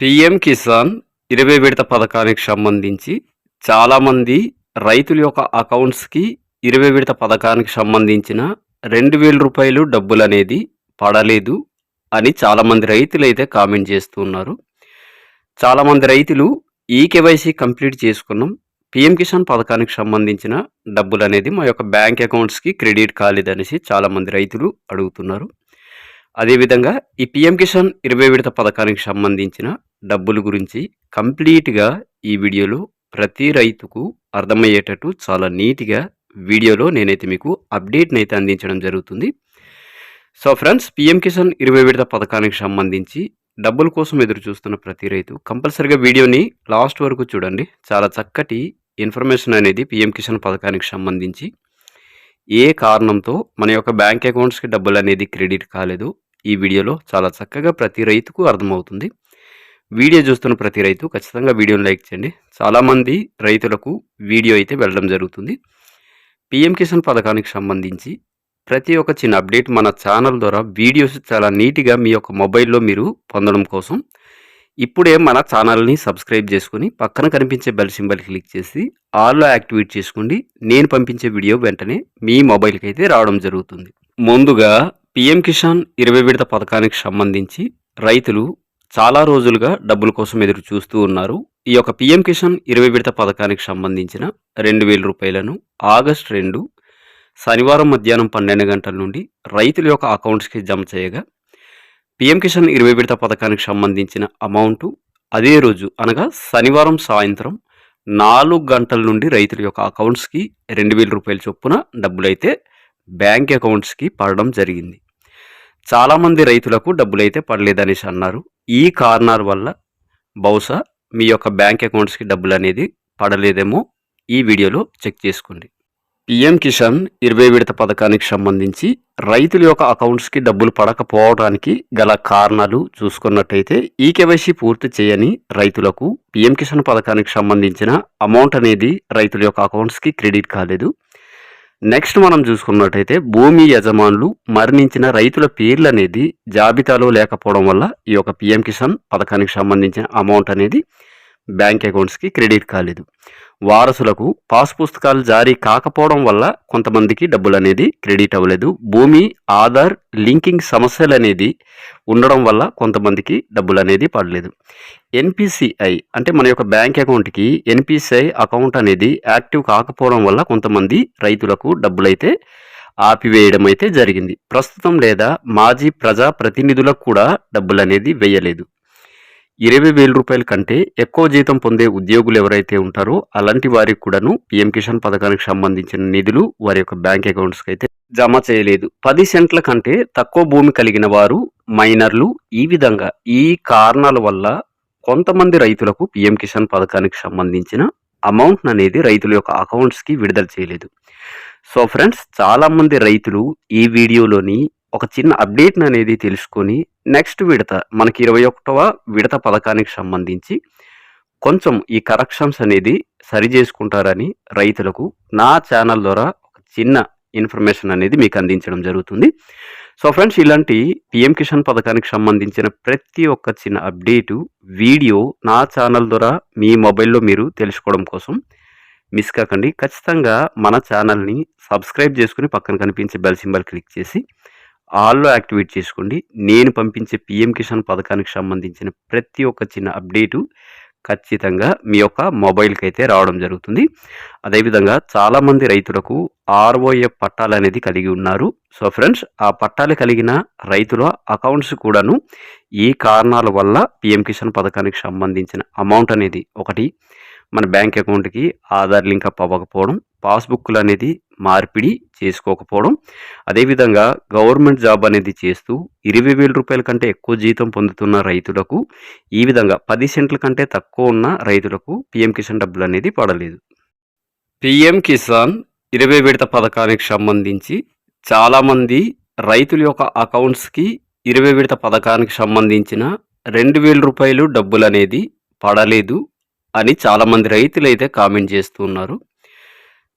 PM Kisan ఇరవై విడత పథకానికి సంబంధించి చాలామంది రైతుల యొక్క అకౌంట్స్కి ఇరవై విడత పథకానికి సంబంధించిన రెండు వేల రూపాయలు డబ్బులు అనేది పడలేదు అని చాలామంది రైతులు అయితే కామెంట్ చేస్తున్నారు చాలామంది రైతులు ఈ కేవైసీ కంప్లీట్ చేసుకున్నాం. పిఎం కిసాన్ పథకానికి సంబంధించిన డబ్బులు అనేది మా యొక్క బ్యాంక్ అకౌంట్స్కి క్రెడిట్ కాలేదనేసి చాలామంది రైతులు అడుగుతున్నారు. అదేవిధంగా ఈ పిఎం కిసాన్ ఇరవై విడత పథకానికి సంబంధించిన డబ్బుల గురించి కంప్లీట్గా ఈ వీడియోలో ప్రతి రైతుకు అర్థమయ్యేటట్టు చాలా నీట్గా వీడియోలో నేనైతే మీకు అప్డేట్ని అయితే అందించడం జరుగుతుంది. సో ఫ్రెండ్స్ పిఎం కిసాన్ ఇరవై విడత పథకానికి సంబంధించి డబ్బుల కోసం ఎదురు చూస్తున్న ప్రతి రైతు కంపల్సరిగా వీడియోని లాస్ట్ వరకు చూడండి. చాలా చక్కటి ఇన్ఫర్మేషన్ అనేది పిఎం కిసాన్ పథకానికి సంబంధించి ఏ కారణంతో మన యొక్క బ్యాంక్ అకౌంట్స్కి డబ్బులు అనేది క్రెడిట్ కాలేదు ఈ వీడియోలో చాలా చక్కగా ప్రతి రైతుకు అర్థమవుతుంది. వీడియో చూస్తున్న ప్రతి రైతు ఖచ్చితంగా వీడియోని లైక్ చేయండి. చాలామంది రైతులకు వీడియో అయితే వెళ్ళడం జరుగుతుంది. పిఎం కిసాన్ పథకానికి సంబంధించి ప్రతి ఒక్క చిన్న అప్డేట్ మన ఛానల్ ద్వారా వీడియోస్ చాలా నీట్గా మీ యొక్క మొబైల్లో మీరు పొందడం కోసం ఇప్పుడే మన ఛానల్ని సబ్స్క్రైబ్ చేసుకుని పక్కన కనిపించే బెల్ సింబల్ క్లిక్ చేసి ఆల్లో యాక్టివేట్ చేసుకోండి. నేను పంపించే వీడియో వెంటనే మీ మొబైల్కి అయితే రావడం జరుగుతుంది. ముందుగా పిఎం కిసాన్ ఇరవై విడత పథకానికి సంబంధించి రైతులు చాలా రోజులుగా డబ్బుల కోసం ఎదురు చూస్తూ ఉన్నారు. ఈ యొక్క పిఎం కిసాన్ ఇరవై విడత పథకానికి సంబంధించిన రెండు వేల రూపాయలను ఆగస్ట్ రెండు శనివారం మధ్యాహ్నం పన్నెండు గంటల నుండి రైతుల యొక్క అకౌంట్స్కి జమ చేయగా పిఎం కిసాన్ ఇరవై విడత పథకానికి సంబంధించిన అమౌంట్ అదే రోజు అనగా శనివారం సాయంత్రం నాలుగు గంటల నుండి రైతుల యొక్క అకౌంట్స్కి రెండు వేల రూపాయల చొప్పున డబ్బులైతే బ్యాంక్ అకౌంట్స్కి పడడం జరిగింది. చాలామంది రైతులకు డబ్బులైతే పడలేదనేసి అన్నారు. ఈ కారణాల వల్ల బహుశా మీ యొక్క బ్యాంక్ అకౌంట్స్కి డబ్బులు అనేది పడలేదేమో ఈ వీడియోలో చెక్ చేసుకోండి. పిఎం కిసాన్ ఇరవై విడత పథకానికి సంబంధించి రైతుల యొక్క అకౌంట్స్కి డబ్బులు పడకపోవడానికి గల కారణాలు చూసుకున్నట్టయితే ఈ కేవైసీ పూర్తి చేయని రైతులకు పిఎం కిసాన్ పథకానికి సంబంధించిన అమౌంట్ అనేది రైతుల యొక్క అకౌంట్స్కి క్రెడిట్ కాలేదు. నెక్స్ట్ మనం చూసుకున్నట్టయితే భూమి యజమానులు మరణించిన రైతుల పేర్లు అనేది జాబితాలో లేకపోవడం వల్ల ఈ యొక్క పిఎం కిసాన్ పథకానికి సంబంధించిన అమౌంట్ అనేది బ్యాంక్ అకౌంట్స్కి క్రెడిట్ కాలేదు. వారసులకు పాస్ పుస్తకాలు జారీ కాకపోవడం వల్ల కొంతమందికి డబ్బులు అనేది క్రెడిట్ అవ్వలేదు. భూమి ఆధార్ లింకింగ్ సమస్యలు అనేది ఉండడం వల్ల కొంతమందికి డబ్బులు అనేది పడలేదు. ఎన్పిసిఐ అంటే మన యొక్క బ్యాంక్ అకౌంట్కి ఎన్పిసిఐ అకౌంట్ అనేది యాక్టివ్ కాకపోవడం వల్ల కొంతమంది రైతులకు డబ్బులైతే ఆపివేయడం అయితే జరిగింది. ప్రస్తుతం లేదా మాజీ ప్రజా ప్రతినిధులకు కూడా డబ్బులు అనేది వేయలేదు. ఇరవై వేల రూపాయల కంటే ఎక్కువ జీతం పొందే ఉద్యోగులు ఎవరైతే ఉంటారో అలాంటి వారికి కూడాను పిఎం కిసాన్ పథకానికి సంబంధించిన నిధులు వారి యొక్క బ్యాంక్ అకౌంట్స్కి అయితే జమ చేయలేదు. పది సెంట్ల కంటే తక్కువ భూమి కలిగిన వారు మైనర్లు ఈ విధంగా ఈ కారణాల వల్ల కొంతమంది రైతులకు పిఎం కిసాన్ పథకానికి సంబంధించిన అమౌంట్ అనేది రైతుల యొక్క అకౌంట్స్కి విడుదల చేయలేదు. సో ఫ్రెండ్స్ చాలామంది రైతులు ఈ వీడియోలోని ఒక చిన్న అప్డేట్ని అనేది తెలుసుకొని నెక్స్ట్ విడత మనకి ఇరవై ఒకటవ విడత పథకానికి సంబంధించి కొంచెం ఈ కరెక్షన్స్ అనేది సరి చేసుకుంటారని రైతులకు నా ఛానల్ ద్వారా ఒక చిన్న ఇన్ఫర్మేషన్ అనేది మీకు అందించడం జరుగుతుంది. సో ఫ్రెండ్స్ ఇలాంటి పిఎం కిసాన్ పథకానికి సంబంధించిన ప్రతి ఒక్క చిన్న అప్డేటు వీడియో నా ఛానల్ ద్వారా మీ మొబైల్లో మీరు తెలుసుకోవడం కోసం మిస్ కాకండి. ఖచ్చితంగా మన ఛానల్ని సబ్స్క్రైబ్ చేసుకుని పక్కన కనిపించే బెల్ సింబల్ క్లిక్ చేసి ఆల్లో యాక్టివేట్ చేసుకోండి. నేను పంపించే పిఎం కిసాన్ పథకానికి సంబంధించిన ప్రతి ఒక్క చిన్న అప్డేటు ఖచ్చితంగా మీ యొక్క మొబైల్కి అయితే రావడం జరుగుతుంది. అదేవిధంగా చాలామంది రైతులకు ఆర్ఓఎఫ్ పట్టాలు అనేది కలిగి ఉన్నారు. సో ఫ్రెండ్స్ ఆ పట్టాలు కలిగిన రైతుల అకౌంట్స్ కూడాను ఈ కారణాల వల్ల పిఎం కిసాన్ పథకానికి సంబంధించిన అమౌంట్ అనేది ఒకటి మన బ్యాంక్ అకౌంట్కి ఆధార్ లింక్ అప్ అవ్వకపోవడం పాస్బుక్లు అనేది మార్పిడి చేసుకోకపోవడం అదేవిధంగా గవర్నమెంట్ జాబ్ అనేది చేస్తూ ఇరవై వేల రూపాయల కంటే ఎక్కువ జీతం పొందుతున్న రైతులకు ఈ విధంగా పది సెంట్ల కంటే తక్కువ ఉన్న రైతులకు పిఎం కిసాన్ డబ్బులు అనేది పడలేదు. పిఎం కిసాన్ ఇరవై విడత పథకానికి సంబంధించి చాలామంది రైతుల యొక్క అకౌంట్స్కి ఇరవై విడత పథకానికి సంబంధించిన రెండు వేల రూపాయలు డబ్బులు అనేది పడలేదు. అని చాలామంది రైతులు అయితే కామెంట్ చేస్తున్నారు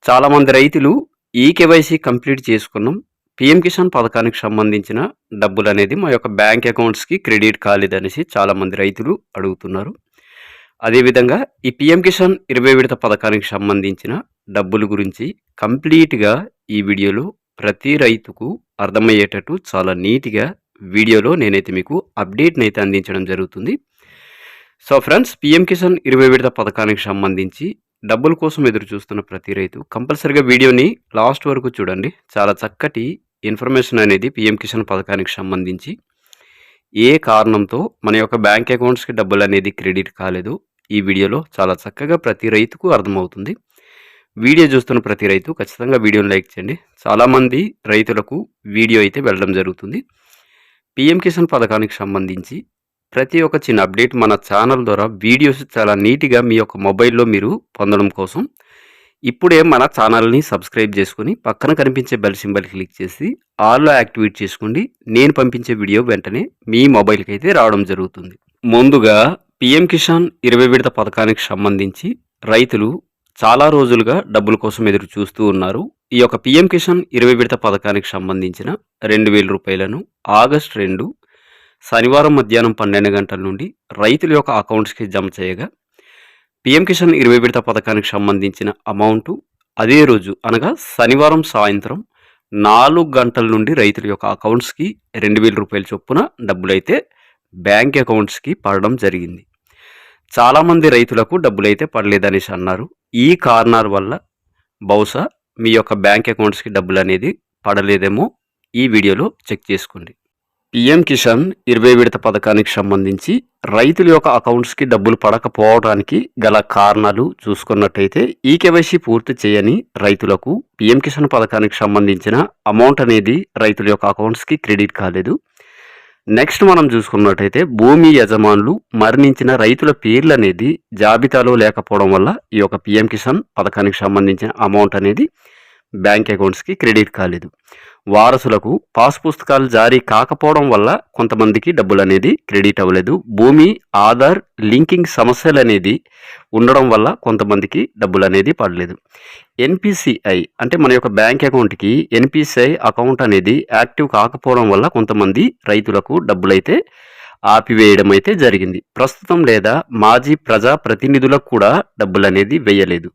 చాలామంది రైతులు ఈ కేవైసీ కంప్లీట్ చేసుకున్నాం. పిఎం కిసాన్ పథకానికి సంబంధించిన డబ్బులు అనేది మా యొక్క బ్యాంక్ అకౌంట్స్కి క్రెడిట్ కాలేదనేసి చాలామంది రైతులు అడుగుతున్నారు. అదేవిధంగా ఈ పిఎం కిసాన్ ఇరవై విడత పథకానికి సంబంధించిన డబ్బుల గురించి కంప్లీట్గా ఈ వీడియోలో ప్రతి రైతుకు అర్థమయ్యేటట్టు చాలా నీట్గా వీడియోలో నేనైతే మీకు అప్డేట్ని అయితే అందించడం జరుగుతుంది. సో ఫ్రెండ్స్ పిఎం కిసాన్ ఇరవై విడత పథకానికి సంబంధించి డబ్బుల కోసం ఎదురు చూస్తున్న ప్రతి రైతు కంపల్సరిగా వీడియోని లాస్ట్ వరకు చూడండి. చాలా చక్కటి ఇన్ఫర్మేషన్ అనేది పిఎం కిసాన్ పథకానికి సంబంధించి ఏ కారణంతో మన యొక్క బ్యాంక్ అకౌంట్స్కి డబ్బులు అనేది క్రెడిట్ కాలేదు. ఈ వీడియోలో చాలా చక్కగా ప్రతి రైతుకు అర్థమవుతుంది. వీడియో చూస్తున్న ప్రతి రైతు ఖచ్చితంగా వీడియోని లైక్ చేయండి. చాలామంది రైతులకు వీడియో అయితే వెళ్ళడం జరుగుతుంది. పిఎం కిసాన్ పథకానికి సంబంధించి ప్రతి ఒక్క చిన్న అప్డేట్ మన ఛానల్ ద్వారా వీడియోస్ చాలా నీట్గా మీ యొక్క మొబైల్లో మీరు పొందడం కోసం. ఇప్పుడే మన ఛానల్ని సబ్స్క్రైబ్ చేసుకుని పక్కన కనిపించే బెల్ సింబల్ క్లిక్ చేసి ఆల్లో యాక్టివేట్ చేసుకోండి. నేను పంపించే వీడియో వెంటనే మీ మొబైల్కి అయితే రావడం జరుగుతుంది. ముందుగా పిఎం కిసాన్ ఇరవై విడత పథకానికి సంబంధించి రైతులు చాలా రోజులుగా డబ్బుల కోసం ఎదురు చూస్తూ ఉన్నారు. ఈ యొక్క పిఎం కిసాన్ ఇరవై విడత పథకానికి సంబంధించిన రెండు వేల రూపాయలను ఆగస్ట్ రెండు శనివారం మధ్యాహ్నం పన్నెండు గంటల నుండి రైతుల యొక్క అకౌంట్స్కి జమ చేయగా పిఎం కిసాన్ ఇరవై విడత పథకానికి సంబంధించిన అమౌంట్ అదే రోజు అనగా శనివారం సాయంత్రం నాలుగు గంటల నుండి రైతుల యొక్క అకౌంట్స్కి రెండు వేల రూపాయల చొప్పున డబ్బులైతే బ్యాంక్ అకౌంట్స్కి పడడం జరిగింది. చాలామంది రైతులకు డబ్బులైతే పడలేదనేసి అన్నారు. ఈ కారణాల వల్ల బహుశా మీ యొక్క బ్యాంక్ అకౌంట్స్కి డబ్బులు అనేది పడలేదేమో ఈ వీడియోలో చెక్ చేసుకోండి. పిఎం కిసాన్ ఇరవై విడత పథకానికి సంబంధించి రైతుల యొక్క అకౌంట్స్కి డబ్బులు పడకపోవడానికి గల కారణాలు చూసుకున్నట్టయితే ఈ కేవైసీ పూర్తి చేయని రైతులకు పిఎం కిసాన్ పథకానికి సంబంధించిన అమౌంట్ అనేది రైతుల యొక్క అకౌంట్స్కి క్రెడిట్ కాలేదు. నెక్స్ట్ మనం చూసుకున్నట్టయితే భూమి యజమానులు మరణించిన రైతుల పేర్లు అనేది జాబితాలో లేకపోవడం వల్ల ఈ యొక్క పిఎం కిసాన్ పథకానికి సంబంధించిన అమౌంట్ అనేది బ్యాంక్ అకౌంట్స్కి క్రెడిట్ కాలేదు. వారసులకు పాస్ పుస్తకాలు జారీ కాకపోవడం వల్ల కొంతమందికి డబ్బులు అనేది క్రెడిట్ అవ్వలేదు. భూమి ఆధార్ లింకింగ్ సమస్యలు అనేది ఉండడం వల్ల కొంతమందికి డబ్బులు అనేది పడలేదు. ఎన్పిసిఐ అంటే మన యొక్క బ్యాంక్ అకౌంట్కి ఎన్పిసిఐ అకౌంట్ అనేది యాక్టివ్ కాకపోవడం వల్ల కొంతమంది రైతులకు డబ్బులైతే ఆపివేయడం అయితే జరిగింది. ప్రస్తుతం లేదా మాజీ ప్రజా ప్రతినిధులకు కూడా డబ్బులు అనేది వేయలేదు.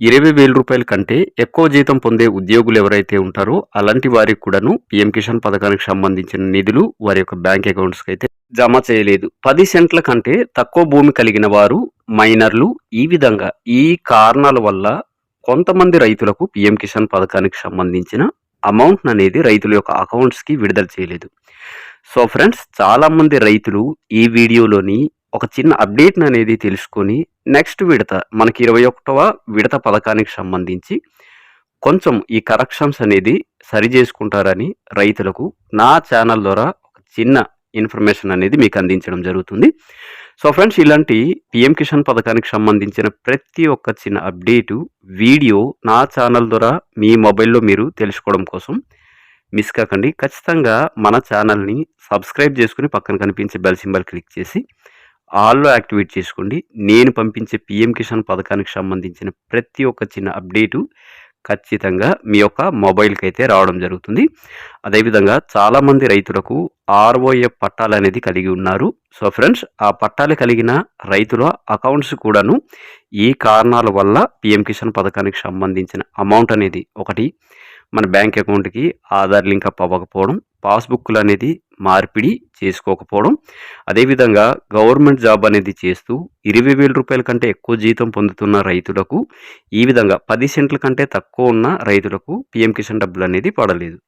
ఇరవై వేల రూపాయల కంటే ఎక్కువ జీతం పొందే ఉద్యోగులు ఎవరైతే ఉంటారో అలాంటి వారికి కూడాను పిఎం కిసాన్ పథకానికి సంబంధించిన నిధులు వారి యొక్క బ్యాంక్ అకౌంట్స్కి అయితే జమ చేయలేదు. పది సెంట్ల కంటే తక్కువ భూమి కలిగిన వారు మైనర్లు ఈ విధంగా ఈ కారణాల వల్ల కొంతమంది రైతులకు పిఎం కిసాన్ పథకానికి సంబంధించిన అమౌంట్ అనేది రైతుల యొక్క అకౌంట్స్కి విడుదల చేయలేదు. సో ఫ్రెండ్స్ చాలామంది రైతులు ఈ వీడియోలోని ఒక చిన్న అప్డేట్ అనేది తెలుసుకొని నెక్స్ట్ విడత మనకి ఇరవై ఒకటవ విడత పథకానికి సంబంధించి కొంచెం ఈ కరెక్షన్స్ అనేది సరి చేసుకుంటారని రైతులకు నా ఛానల్ ద్వారా ఒక చిన్న ఇన్ఫర్మేషన్ అనేది మీకు అందించడం జరుగుతుంది. సో ఫ్రెండ్స్ ఇలాంటి పిఎం కిసాన్ పథకానికి సంబంధించిన ప్రతి ఒక్క చిన్న అప్డేటు వీడియో నా ఛానల్ ద్వారా మీ మొబైల్లో మీరు తెలుసుకోవడం కోసం మిస్ కాకండి. ఖచ్చితంగా మన ఛానల్ని సబ్స్క్రైబ్ చేసుకుని పక్కన కనిపించే బెల్ సింబల్ క్లిక్ చేసి ఆల్లో యాక్టివేట్ చేసుకోండి. నేను పంపించే పిఎం కిసాన్ పథకానికి సంబంధించిన ప్రతి ఒక్క చిన్న అప్డేటు ఖచ్చితంగా మీ యొక్క మొబైల్కి అయితే రావడం జరుగుతుంది. అదేవిధంగా చాలామంది రైతులకు ఆర్ఓఎఫ్ పట్టాలు అనేది కలిగి ఉన్నారు. సో ఫ్రెండ్స్ ఆ పట్టాలు కలిగిన రైతుల అకౌంట్స్ కూడాను ఈ కారణాల వల్ల పిఎం కిసాన్ పథకానికి సంబంధించిన అమౌంట్ అనేది ఒకటి మన బ్యాంక్ అకౌంట్కి ఆధార్ లింక్ అప్ అవ్వకపోవడం పాస్బుక్లు అనేది మార్పిడి చేసుకోకపోవడం అదేవిధంగా గవర్నమెంట్ జాబ్ అనేది చేస్తూ ఇరవై వేల రూపాయల కంటే ఎక్కువ జీతం పొందుతున్న రైతులకు ఈ విధంగా పది సెంట్ల కంటే తక్కువ ఉన్న రైతులకు పిఎం కిసాన్ డబ్బులు అనేది పడలేదు.